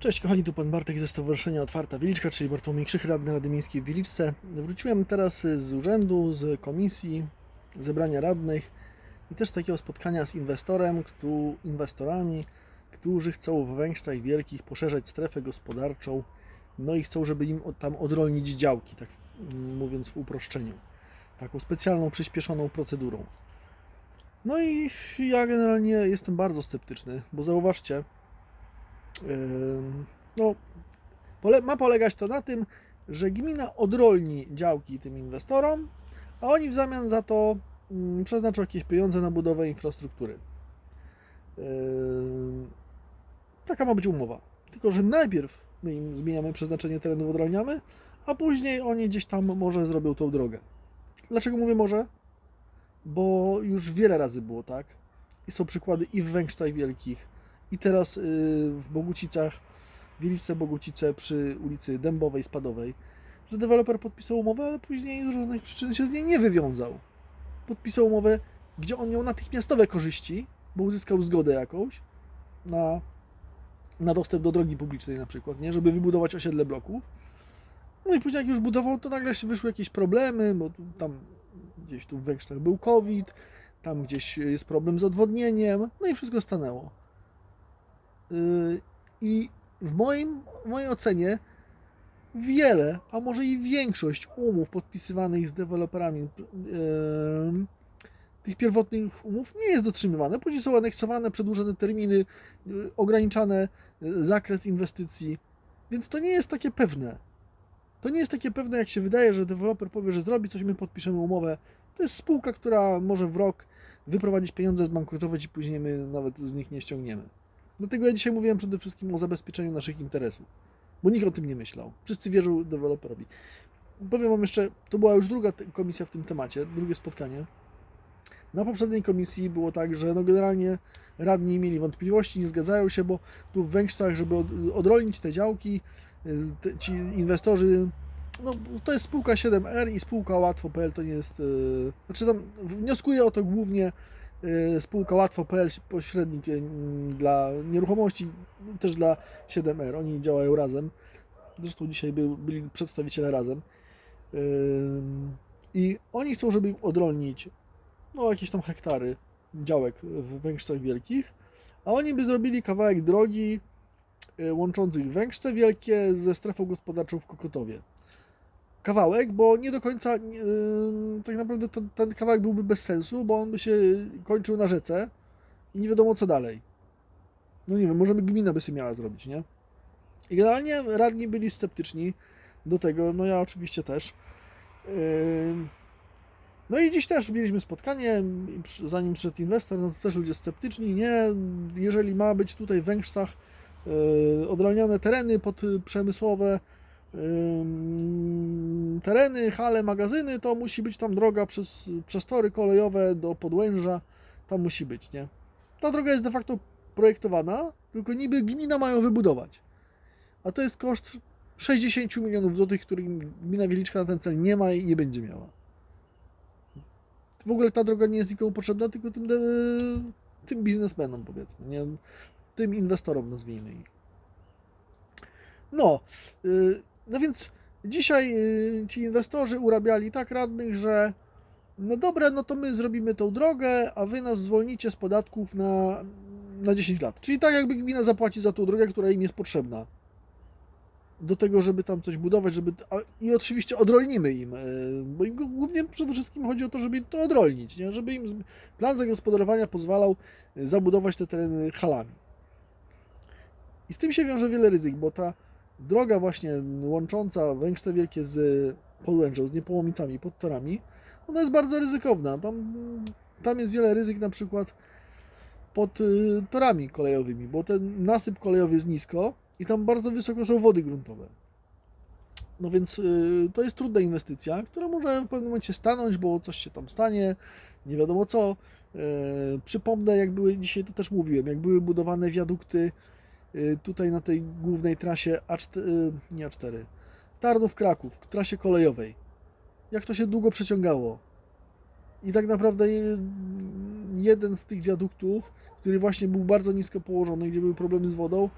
Cześć kochani, tu pan Bartek ze Stowarzyszenia Otwarta Wiliczka, czyli Bartłomiej Krzych, radny Rady Miejskiej w Wiliczce. Wróciłem teraz z urzędu, z komisji, zebrania radnych i też takiego spotkania z inwestorem, któ, inwestorami, którzy chcą w Węgrzech Wielkich poszerzać strefę gospodarczą, no i chcą, żeby im tam odrolnić działki, tak mówiąc w uproszczeniu. Taką specjalną, przyspieszoną procedurą. No i ja generalnie jestem bardzo sceptyczny, bo zauważcie, no, ma polegać to na tym, że gmina odrolni działki tym inwestorom, a oni w zamian za to mm, przeznaczą jakieś pieniądze na budowę infrastruktury. Taka ma być umowa. Tylko, że najpierw my im zmieniamy przeznaczenie terenu, odrolniamy, a później oni gdzieś tam może zrobią tą drogę. Dlaczego mówię może? Bo już wiele razy było tak. I są przykłady i w Węgrzech Wielkich, i teraz y, w Bogucicach, Wieliczce Bogucice przy ulicy Dębowej, Spadowej, że deweloper podpisał umowę, ale później z różnych przyczyn się z niej nie wywiązał. Podpisał umowę, gdzie on miał natychmiastowe korzyści, bo uzyskał zgodę jakąś na, na dostęp do drogi publicznej na przykład, nie? żeby wybudować osiedle bloków. No i później jak już budował, to nagle się wyszły jakieś problemy, bo tam gdzieś tu w Węgrzech był COVID, tam gdzieś jest problem z odwodnieniem, no i wszystko stanęło. Yy, I w, moim, w mojej ocenie wiele, a może i większość umów podpisywanych z deweloperami yy, tych pierwotnych umów nie jest dotrzymywane. Później są aneksowane, przedłużone terminy, ograniczany yy, zakres inwestycji, więc to nie jest takie pewne. To nie jest takie pewne, jak się wydaje, że deweloper powie, że zrobi coś, my podpiszemy umowę. To jest spółka, która może w rok wyprowadzić pieniądze, zbankrutować i później my nawet z nich nie ściągniemy. Dlatego ja dzisiaj mówiłem przede wszystkim o zabezpieczeniu naszych interesów, bo nikt o tym nie myślał. Wszyscy wierzą deweloperowi. Powiem Wam jeszcze, to była już druga komisja w tym temacie, drugie spotkanie. Na poprzedniej komisji było tak, że no generalnie radni mieli wątpliwości, nie zgadzają się, bo tu w Węgrzech, żeby od, odrolnić te działki, y, te, ci inwestorzy, no to jest spółka 7R i spółka łatwo.pl to nie jest, yy, znaczy tam wnioskuję o to głównie spółka łatwo.pl, pośrednik y, dla nieruchomości, też dla 7R. Oni działają razem. Zresztą dzisiaj byli przedstawiciele razem. Ym, I oni chcą, żeby odrolnić no, jakieś tam hektary działek w Węgrzech Wielkich, a oni by zrobili kawałek drogi y, łączących Węgrzech Wielkie ze strefą gospodarczą w Kokotowie. Kawałek, bo nie do końca yy, tak naprawdę ten, ten kawałek byłby bez sensu, bo on by się kończył na rzece i nie wiadomo co dalej. No nie wiem, może by gmina by sobie miała zrobić, nie? I generalnie radni byli sceptyczni do tego, no ja oczywiście też. Yy, No i dziś też mieliśmy spotkanie, zanim przyszedł inwestor, no to też ludzie sceptyczni, nie, jeżeli ma być tutaj w Węgrzech yy, odraniane tereny pod przemysłowe, tereny, hale, magazyny, to musi być tam droga przez, przez tory kolejowe do Podłęża, tam musi być, nie? Ta droga jest de facto projektowana, tylko niby gmina mają wybudować. A to jest koszt 60 milionów złotych, który gmina Wieliczka na ten cel nie ma i nie będzie miała. W ogóle ta droga nie jest nikomu potrzebna, tylko tym, de- tym biznesmenom powiedzmy, nie? tym inwestorom nazwijmy ich. No, y, no więc dzisiaj y, ci inwestorzy urabiali tak radnych, że no dobre, no to my zrobimy tą drogę, a wy nas zwolnicie z podatków na, na 10 lat. Czyli tak jakby gmina zapłaci za tą drogę, która im jest potrzebna. Do tego, żeby tam coś budować, żeby. I oczywiście odrolnimy im, y, bo im głównie przede wszystkim chodzi o to, żeby to odrolnić, nie? żeby im plan zagospodarowania pozwalał y, zabudować te tereny halami. I z tym się wiąże wiele ryzyk, bo ta droga właśnie łącząca Węgrzech Wielkie z Podłęczą, z Niepołomicami, pod torami, ona jest bardzo ryzykowna. Tam, tam jest wiele ryzyk na przykład pod y, torami kolejowymi, bo ten nasyp kolejowy jest nisko i tam bardzo wysoko są wody gruntowe. No więc y, to jest trudna inwestycja, która może w pewnym momencie stanąć, bo coś się tam stanie, nie wiadomo co. E, Przypomnę, jak były, dzisiaj to też mówiłem, jak były budowane wiadukty tutaj na tej głównej trasie A4, y, nie A4, Tarnów-Kraków, trasie kolejowej. Jak to się długo przeciągało. I tak naprawdę je- jeden z tych wiaduktów, który właśnie był bardzo nisko położony, gdzie były problemy z wodą,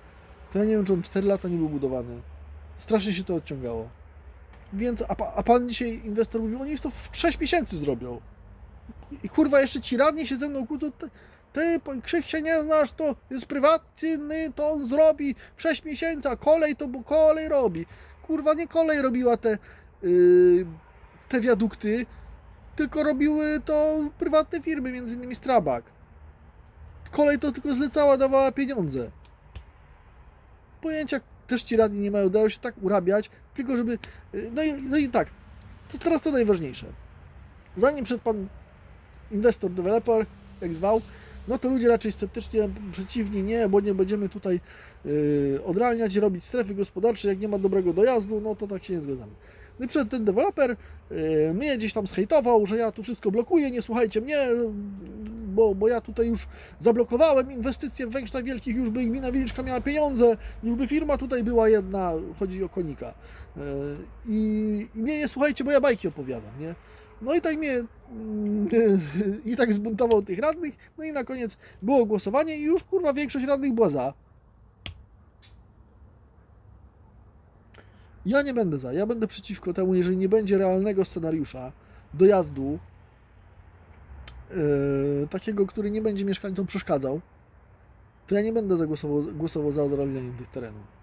to ja nie wiem, czy on 4 lata nie był budowany. Strasznie się to odciągało. Więc, a, pa- a pan dzisiaj, inwestor mówił, oni to w 6 miesięcy zrobią. I kurwa, jeszcze ci radni się ze mną kłócą, ty, Krzyk się nie znasz, to jest prywatny, to on zrobi w 6 miesięcy, a kolej to bo kolej robi. Kurwa, nie kolej robiła te, yy, te wiadukty, tylko robiły to prywatne firmy, między innymi Strabag. Kolej to tylko zlecała, dawała pieniądze. Pojęcia też ci radni nie mają, dają się tak urabiać, tylko żeby... yy, No i, no i tak, to teraz to najważniejsze. Zanim przed pan inwestor, deweloper, jak zwał, no to ludzie raczej sceptycznie przeciwni, nie, bo nie będziemy tutaj yy, odralniać, robić strefy gospodarcze, jak nie ma dobrego dojazdu, no to tak się nie zgadzamy. No i przed ten deweloper yy, mnie gdzieś tam zhejtował, że ja tu wszystko blokuję, nie słuchajcie mnie, bo, bo ja tutaj już zablokowałem inwestycje w Węgrzech Wielkich, już by gmina Wieliczka miała pieniądze, już by firma tutaj była jedna, chodzi o konika. Yy, I, I mnie nie słuchajcie, bo ja bajki opowiadam, nie? No i tak mnie mm, i tak zbuntował tych radnych, no i na koniec było głosowanie i już kurwa większość radnych była za. Ja nie będę za, ja będę przeciwko temu, jeżeli nie będzie realnego scenariusza dojazdu yy, takiego, który nie będzie mieszkańcom przeszkadzał, to ja nie będę zagłosował, głosował za odralnianiem tych terenów.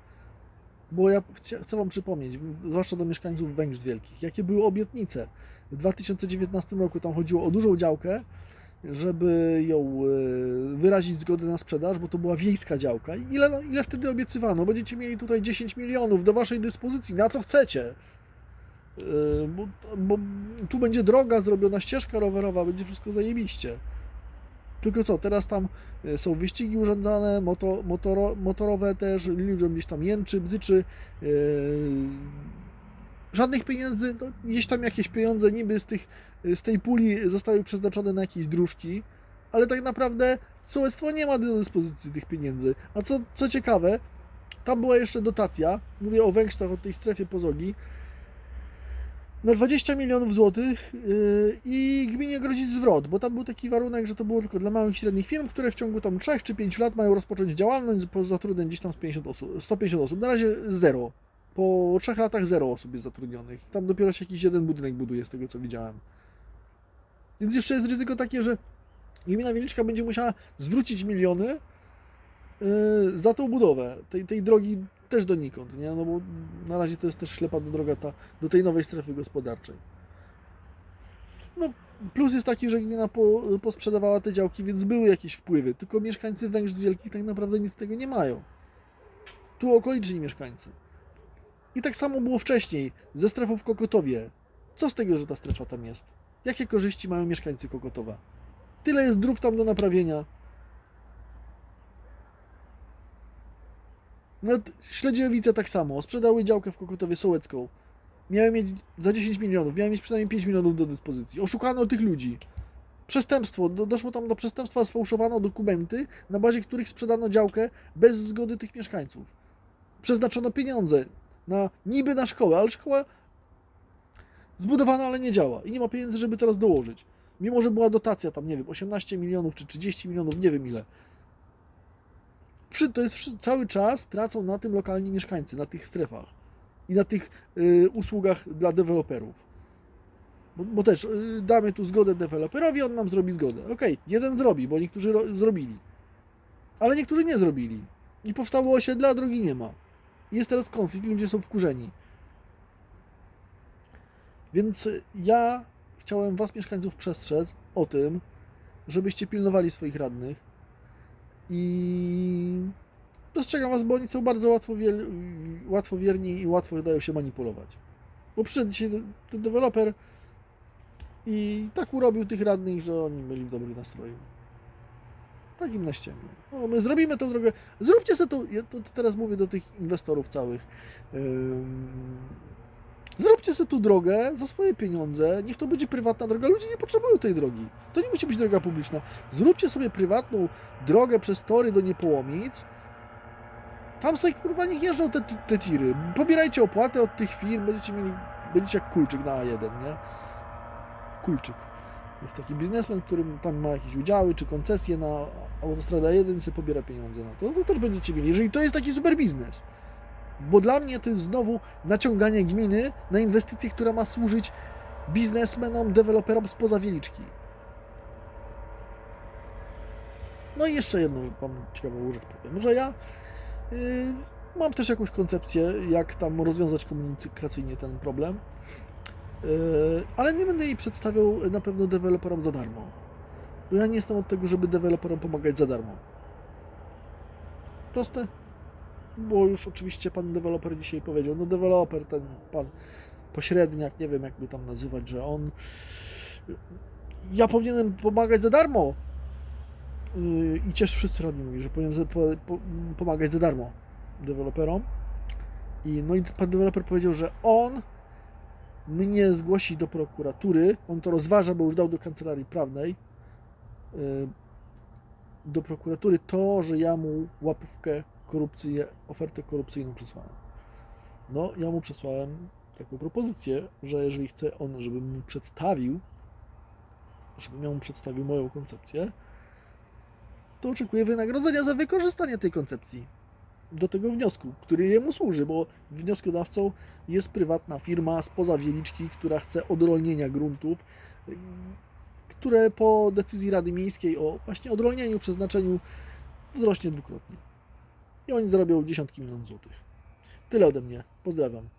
Bo ja chcę, Wam przypomnieć, zwłaszcza do mieszkańców Węgrz Wielkich, jakie były obietnice. W 2019 roku tam chodziło o dużą działkę, żeby ją e, wyrazić zgodę na sprzedaż, bo to była wiejska działka. I ile, no, ile wtedy obiecywano? Będziecie mieli tutaj 10 milionów do Waszej dyspozycji, na co chcecie? E, Bo, bo tu będzie droga zrobiona, ścieżka rowerowa, będzie wszystko zajebiście. Tylko co, teraz tam e, są wyścigi urządzane, moto, motoro, motorowe też, ludziom gdzieś tam jęczy, bzyczy. e, żadnych pieniędzy, no, gdzieś tam jakieś pieniądze niby z, tych, z tej puli zostały przeznaczone na jakieś dróżki, ale tak naprawdę sołectwo nie ma do dyspozycji tych pieniędzy. A co, co ciekawe, tam była jeszcze dotacja, mówię o Węgrzech, o tej strefie Pozogi, na 20 milionów złotych yy, i gminie grozi zwrot, bo tam był taki warunek, że to było tylko dla małych i średnich firm, które w ciągu tam 3 czy 5 lat mają rozpocząć działalność po zatrudnieniu gdzieś tam z 50 osób, 150 osób. Na razie zero. Po 3 latach zero osób jest zatrudnionych. Tam dopiero się jakiś jeden budynek buduje, z tego co widziałem. Więc jeszcze jest ryzyko takie, że gmina Wieliczka będzie musiała zwrócić miliony za tą budowę tej, tej drogi też donikąd, nie? No bo na razie to jest też ślepa droga ta, do tej nowej strefy gospodarczej. No, plus jest taki, że gmina po, posprzedawała te działki, więc były jakieś wpływy, tylko mieszkańcy Węgrz Wielkich tak naprawdę nic z tego nie mają. Tu okoliczni mieszkańcy. I tak samo było wcześniej ze strefą w Kokotowie. Co z tego, że ta strefa tam jest? Jakie korzyści mają mieszkańcy Kokotowa? Tyle jest dróg tam do naprawienia. No, t- Śledziewice tak samo. Sprzedały działkę w Kokotowie Sołecką. Miałem mieć za 10 milionów. Miałem mieć przynajmniej 5 milionów do dyspozycji. Oszukano tych ludzi. Przestępstwo. Do, doszło tam do przestępstwa. Sfałszowano dokumenty, na bazie których sprzedano działkę bez zgody tych mieszkańców. Przeznaczono pieniądze na niby na szkołę, ale szkoła zbudowana, ale nie działa i nie ma pieniędzy, żeby teraz dołożyć. Mimo, że była dotacja tam, nie wiem, 18 milionów czy 30 milionów, nie wiem ile. To jest cały czas tracą na tym lokalni mieszkańcy, na tych strefach i na tych y, usługach dla deweloperów. Bo, bo też y, damy tu zgodę deweloperowi, on nam zrobi zgodę. Okej, jeden zrobi, bo niektórzy ro- zrobili. Ale niektórzy nie zrobili. I powstało osiedle, a drogi nie ma. Jest teraz konflikt, ludzie są wkurzeni. Więc ja chciałem Was, mieszkańców, przestrzec o tym, żebyście pilnowali swoich radnych i dostrzegam Was, bo oni są bardzo łatwowier- łatwowierni i łatwo dają się manipulować. Bo przyszedł dzisiaj ten deweloper i tak urobił tych radnych, że oni byli w dobrym nastroju. Tak im naściemnił. No, my zrobimy tą drogę. Zróbcie sobie ja to teraz mówię do tych inwestorów całych. Ym, Zróbcie sobie tu drogę za swoje pieniądze. Niech to będzie prywatna droga. Ludzie nie potrzebują tej drogi. To nie musi być droga publiczna. Zróbcie sobie prywatną drogę przez tory do Niepołomic. Tam sobie kurwa niech jeżdżą te, te tiry. Pobierajcie opłatę od tych firm. Będziecie mieli. Będziecie jak kulczyk na A1, nie? Kulczyk. Jest taki biznesmen, który tam ma jakieś udziały czy koncesje na autostrada 1 i sobie pobiera pieniądze na to, to też będziecie mieli. Jeżeli to jest taki super biznes. Bo dla mnie to jest znowu naciąganie gminy na inwestycję, która ma służyć biznesmenom, deweloperom spoza Wieliczki. No i jeszcze jedną Wam ciekawą rzecz powiem, że ja y, mam też jakąś koncepcję, jak tam rozwiązać komunikacyjnie ten problem, y, ale nie będę jej przedstawiał na pewno deweloperom za darmo. Ja nie jestem od tego, żeby deweloperom pomagać za darmo. Proste? Bo już oczywiście pan deweloper dzisiaj powiedział, no deweloper, ten pan pośredniak, nie wiem jakby tam nazywać, że on ja powinienem pomagać za darmo. Yy, I cieszę wszyscy radni mówi, że powinien za- po, po, pomagać za darmo deweloperom. I no i pan deweloper powiedział, że on mnie zgłosi do prokuratury. On to rozważa, bo już dał do kancelarii prawnej. yy, Do prokuratury to, że ja mu łapówkę korupcyjną, ofertę korupcyjną przesłałem. No, ja mu przesłałem taką propozycję, że jeżeli chce on, żebym mu przedstawił, żebym ja mu przedstawił moją koncepcję, to oczekuję wynagrodzenia za wykorzystanie tej koncepcji do tego wniosku, który jemu służy, bo wnioskodawcą jest prywatna firma spoza Wieliczki, która chce odrolnienia gruntów, które po decyzji Rady Miejskiej o właśnie odrolnieniu, przeznaczeniu wzrośnie dwukrotnie. I oni zarobią dziesiątki milionów złotych. Tyle ode mnie. Pozdrawiam.